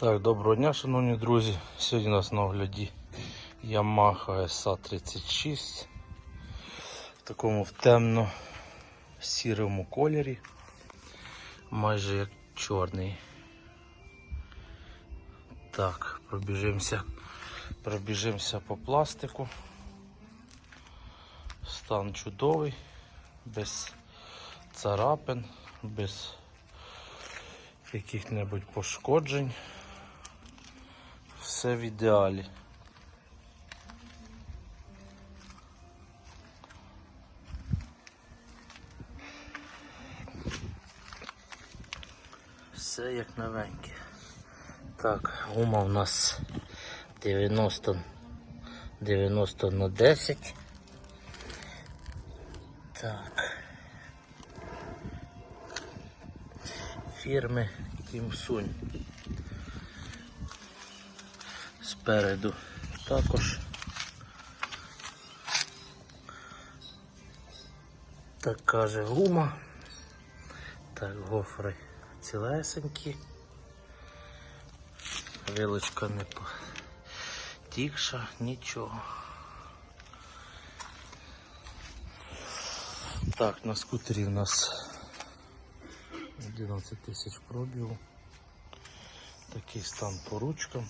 Так, доброго дня, шановні друзі. Сьогодні у нас на огляді Yamaha SA36 в такому в темно-сірому кольорі, майже як чорний. Так, пробіжимося, пробіжимося по пластику. Стан чудовий, без царапин, без яких-небудь пошкоджень. Все в ідеалі. Все як новеньке. Так, гума у нас 90 90 на 10. Так. Фірми Кімсунь. Спереду також. Така же гума. Так, гофри цілесенькі. Вилочка не потікша, нічого. Так, на скутері у нас 11 тисяч пробігу. Такий стан по ручкам.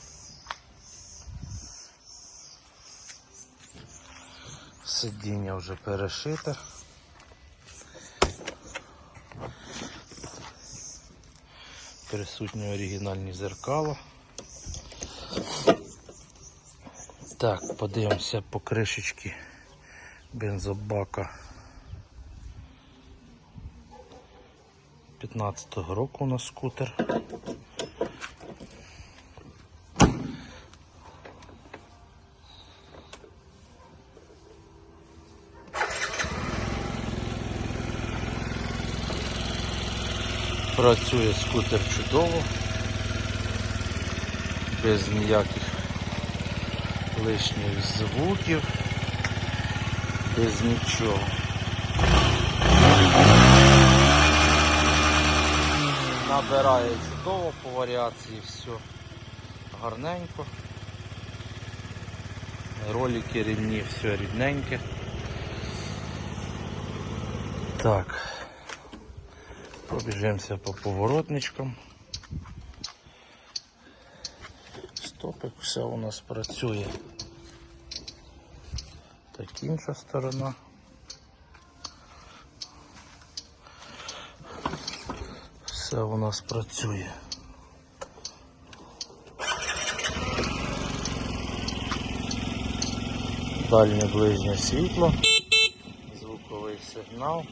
Сидіння вже перешите. Присутні оригінальні зеркала. Так, подивимося по кришечки бензобака 15-го року у нас скутер. Працює скутер чудово, без ніяких лишніх звуків, без нічого. Набирає чудово по варіації все гарненько. Ролики рівні, все рідненьке. Так. Пробіжимося по поворотничкам. Стопик, все у нас працює. Так інша сторона. Все у нас працює. Дальнє ближнє світло, звуковий сигнал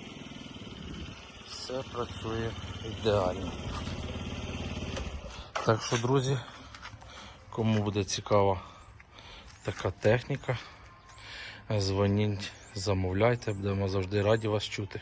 все працює ідеально. Так що, друзі, кому буде цікава така техніка, дзвоніть, замовляйте, будемо завжди раді вас чути.